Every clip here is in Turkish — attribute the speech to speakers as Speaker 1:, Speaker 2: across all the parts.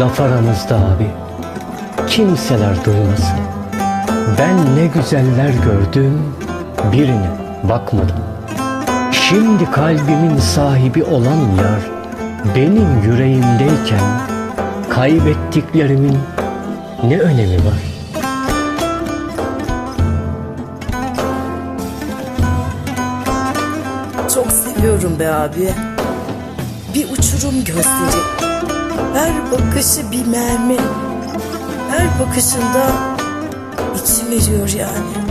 Speaker 1: Laf aramızda abi. Kimseler duymasın. Ben ne güzeller gördüm, birine bakmadım. Şimdi kalbimin sahibi olan yar benim yüreğimdeyken kaybettiklerimin ne önemi var?
Speaker 2: Çok seviyorum be abi. Bir uçurum gözleri. Her bakışı bir mermi. Her bakışında içim eriyor yani.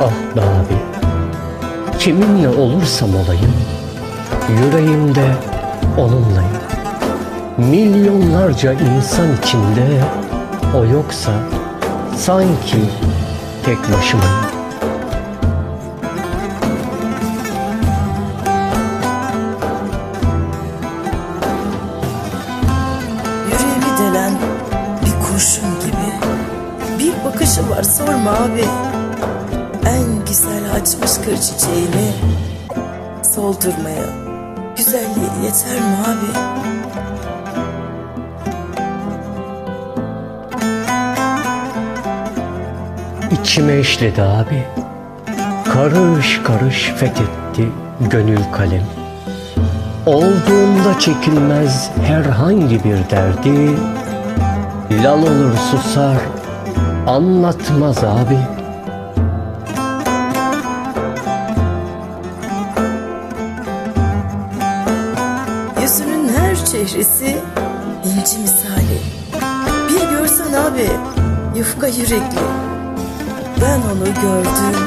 Speaker 1: Ah be abi. Kiminle olursam olayım, yüreğimde onunlayım. Milyonlarca insan içinde o yoksa sanki tek başımayım.
Speaker 2: Bakışı var sorma abi. En güzel açmış kır çiçeğini soldurmaya. Güzelliği yeter mi abi?
Speaker 1: İçime işledi abi. Karış karış fethetti gönül kalem. Olduğunda çekilmez herhangi bir derdi. Lal olur susar, anlatmaz abi.
Speaker 2: Yüzünün her çehresi inci misali. Bir görsen abi yufka yürekli. Ben onu gördüm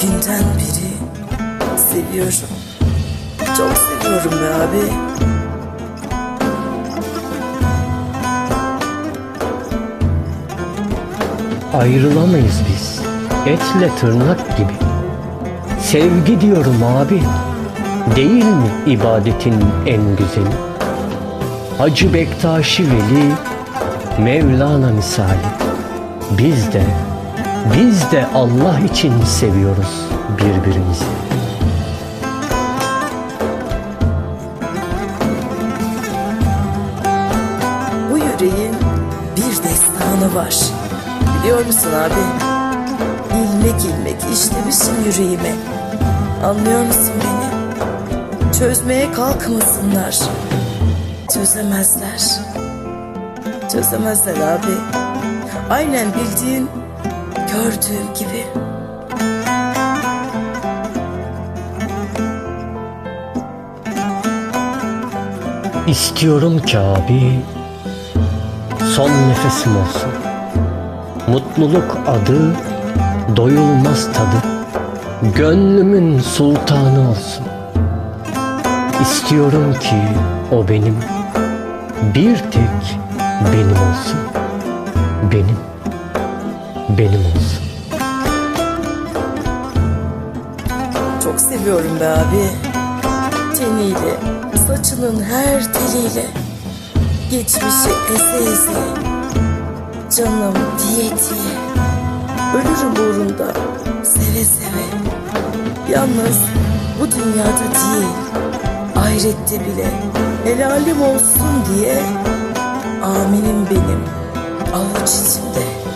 Speaker 2: günden beri seviyorum. Çok seviyorum be abi.
Speaker 1: Ayrılamayız biz. Etle tırnak gibi. Sevgi diyorum abi. Değil mi ibadetin en güzeli? Hacı Bektaşi Veli, Mevlana misali. Biz de, biz de Allah için seviyoruz birbirimizi.
Speaker 2: Bu yüreğin bir destanı var. Biliyor musun abi? İlmek ilmek işlemişim yüreğime. Anlıyor musun beni? Çözmeye kalkmasınlar. Çözemezler. Çözemezler abi. Aynen bildiğin, gördüğüm gibi.
Speaker 1: İstiyorum ki abi son nefesim olsun. Mutluluk adı doyulmaz tadı. Gönlümün sultanı olsun. İstiyorum ki o benim bir tek benim olsun. Benim benim olsun.
Speaker 2: Çok seviyorum be abi. Teniyle, saçının her teliyle. Geçmişi eze eze canım diye diye Ölürüm uğrunda. Seve seve. Yalnız bu dünyada değil Ahirette bile helalim olsun diye. Aminim benim avuç içimde.